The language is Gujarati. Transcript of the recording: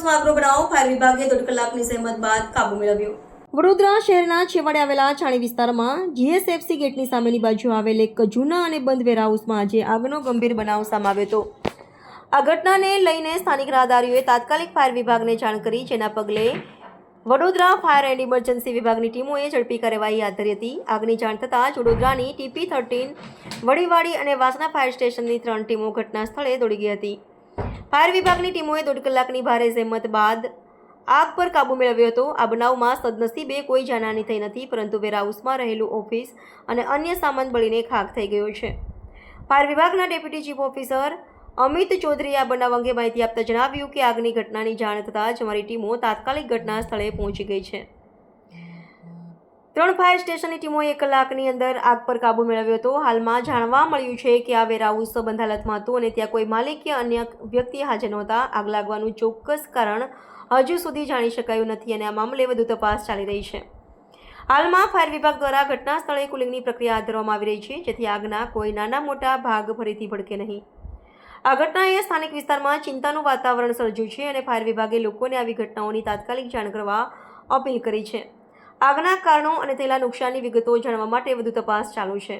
ફાયર વિભાગે દોઢ કલાકની સહેમત બાદ કાબુ મેળવ્યો. વડોદરા શહેરના છેવાડે આવેલા છાણી વિસ્તારમાં જીએસએફસી ગેટની સામેની બાજુ આવેલ એક જૂના અને બંધ વેરહાઉસમાં આજે આગનો ગંભીર બનાવ સામે આવ્યો હતો. આ ઘટનાને લઈને સ્થાનિક રાહદારીઓએ તાત્કાલિક ફાયર વિભાગને જાણ કરી, જેના પગલે વડોદરા ફાયર એન્ડ ઇમરજન્સી વિભાગની ટીમોએ ઝડપી કાર્યવાહી હાથ ધરી હતી. આગની જાણ થતાં વડોદરાની ટીપી થર્ટીન, વડીવાડી અને વાસણા ફાયર સ્ટેશનની ત્રણ ટીમો ઘટના સ્થળે દોડી ગઈ હતી. ફાયર વિભાગની ટીમોએ દોઢ કલાકની ભારે જહેમત બાદ આગ પર કાબૂ મેળવ્યો હતો. આ બનાવમાં સદનસીબે કોઈ જાનહાની થઈ નથી, પરંતુ વેરહાઉસમાં રહેલું ઓફિસ અને અન્ય સામાન બળીને ખાક થઈ ગયો છે. ફાયર વિભાગના ડેપ્યુટી ચીફ ઓફિસર અમિત ચૌધરીએ આ બનાવ અંગે માહિતી આપતા જણાવ્યું કે આગની ઘટનાની જાણ થતાં જ અમારી ટીમો તાત્કાલિક ઘટના સ્થળે પહોંચી ગઈ છે. ત્રણ ફાયર સ્ટેશનની ટીમોએ એક કલાકની અંદર આગ પર કાબૂ મેળવ્યો હતો. હાલમાં જાણવા મળ્યું છે કે આ વેરહાઉસ બંધ હાલતમાં હતું અને ત્યાં કોઈ માલિક કે અન્ય વ્યક્તિ હાજર નહોતા. આગ લાગવાનું ચોક્કસ કારણ હજુ સુધી જાણી શકાયું નથી અને આ મામલે વધુ તપાસ ચાલી રહી છે. હાલમાં ફાયર વિભાગ દ્વારા ઘટના સ્થળે કુલિંગની પ્રક્રિયા હાથ ધરવામાં આવી રહી છે, જેથી આગના કોઈ નાના મોટા ભાગ ફરીથી ભડકે નહીં. આ ઘટનાએ સ્થાનિક વિસ્તારમાં ચિંતાનું વાતાવરણ સર્જ્યું છે અને ફાયર વિભાગે લોકોને આવી ઘટનાઓની તાત્કાલિક જાણ કરવા અપીલ કરી છે. આગના કારણો અને થયેલા નુકસાનની વિગતો જાણવા માટે વધુ તપાસ ચાલુ છે.